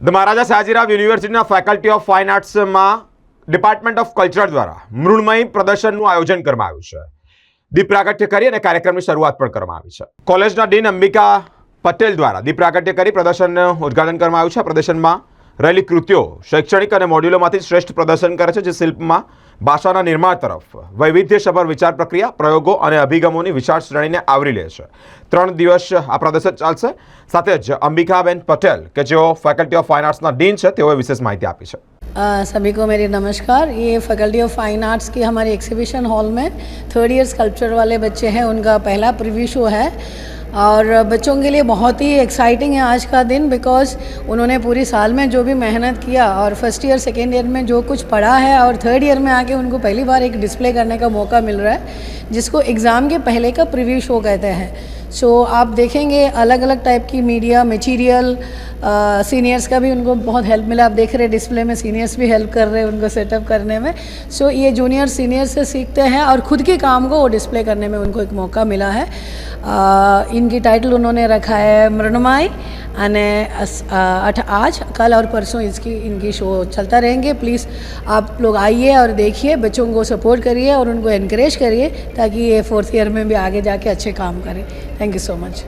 મહારાજા સાજીરાવ યુનિવર્સિટીના faculty of fine આર્ટ્સમાં department of culture દ્વારા મૃણમય પ્રદર્શનનું આયોજન કરવામાં આવ્યું છે. દીપ પ્રાગટ્ય કરી અને કાર્યક્રમની શરૂઆત પણ કરવામાં આવી છે. કોલેજના ડીન અંબિકા પટેલ દ્વારા દીપ પ્રાગટ્ય કરી પ્રદર્શનનું ઉદ્ઘાટન કરવામાં આવ્યું છે. પ્રદર્શનમાં રહેલી કૃતિઓ શૈક્ષણિક અને મોડ્યુલોમાંથી શ્રેષ્ઠ પ્રદર્શન કરે છે જે શિલ્પમાં ભાષાના નિર્માણ તરફ વૈવિધ્યસભર વિચાર પ્રક્રિયા પ્રયોગો અને અભિગમોની વિશાળ શ્રેણીને આવરી લે છે ત્રણ દિવસ આ પ્રદર્શન ચાલશે સાથે જ અંબિકાબેન પટેલ કે જેઓ ફેકલ્ટી ઓફ ફાઇન આર્ટ્સના ડીન છે તેઓએ વિશેષ માહિતી આપી છે अ, सभी को मेरी नमस्कार ये फैकल्टी ऑफ फाइन आर्ट्स की हमारी एग्जीबिशन हॉल में थर्ड ईयर स्कल्पचर वाले बच्चे हैं उनका पहला प्रीव्यू शो है और बच्चों के लिए बहुत ही एक्साइटिंग है आज का दिन बिकॉज़ उन्होंने पूरी साल में जो भी मेहनत किया और फ़र्स्ट ईयर सेकेंड ईयर में जो कुछ पढ़ा है और थर्ड ईयर में आके उनको पहली बार एक डिस्प्ले करने का मौका मिल रहा है जिसको एग्ज़ाम के पहले का प्रीव्यू शो कहते हैं। सो so, आप देखेंगे अलग अलग टाइप की मीडिया मटेरियल सीनियर्स का भी उनको बहुत हेल्प मिला। आप देख रहे हैं डिस्प्ले में सीनियर्स भी हेल्प कर रहे हैं उनको सेटअप करने में। सो so, ये जूनियर सीनियर से सीखते हैं और खुद के काम को वो डिस्प्ले करने में उनको एक मौका मिला है। इनकी टाइटल उन्होंने रखा है मृणमाई अ, अठ आज कल और परसों इसकी इनकी शो चलता रहेंगे। प्लीज़ आप लोग आइए और देखिए बच्चों को सपोर्ट करिए और उनको इनक्रेज करिए ताकि ये फोर्थ ईयर में भी आगे जाके अच्छे काम करें। Thank you so much